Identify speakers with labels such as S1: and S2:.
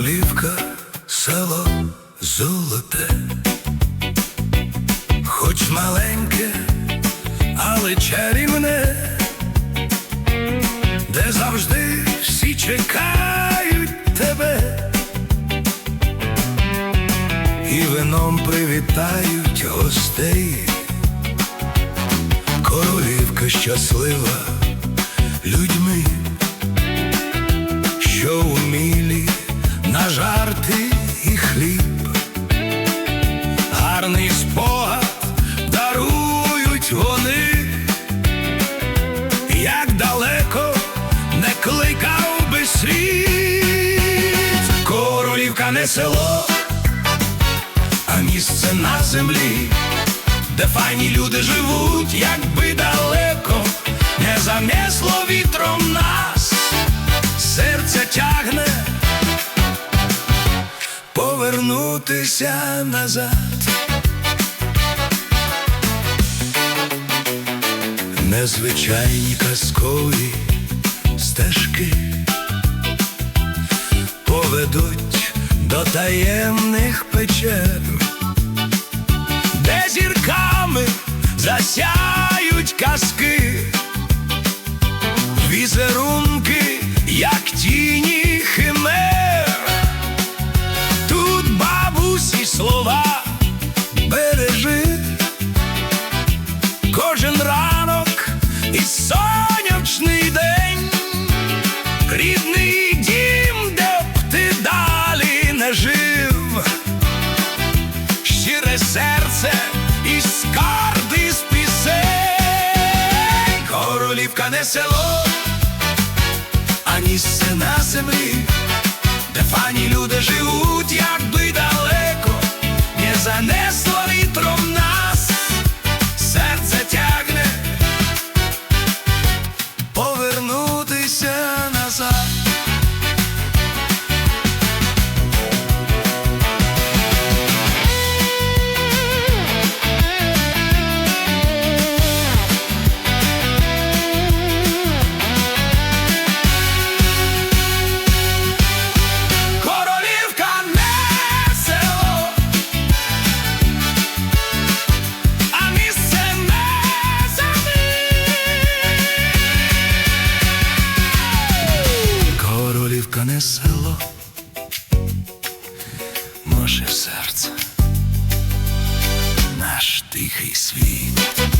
S1: Голівка, село золоте, хоч маленьке, але чарівне, де завжди всі чекають тебе, і вином привітають гостей, королівка щаслива людьми. Жарти і хліб, гарний спогад дарують вони, як далеко не кликав би світ, королівка не село, а місце на землі, де файні люди живуть, якби далеко не занесло вітром нас, повернутися назад. Незвичайні казкові стежки поведуть до таємних печер, де зірками засяють казки, візерунки, як тіні химер. Не село, а місце на землі де фані люди живуть, може серце, наш тихий світ.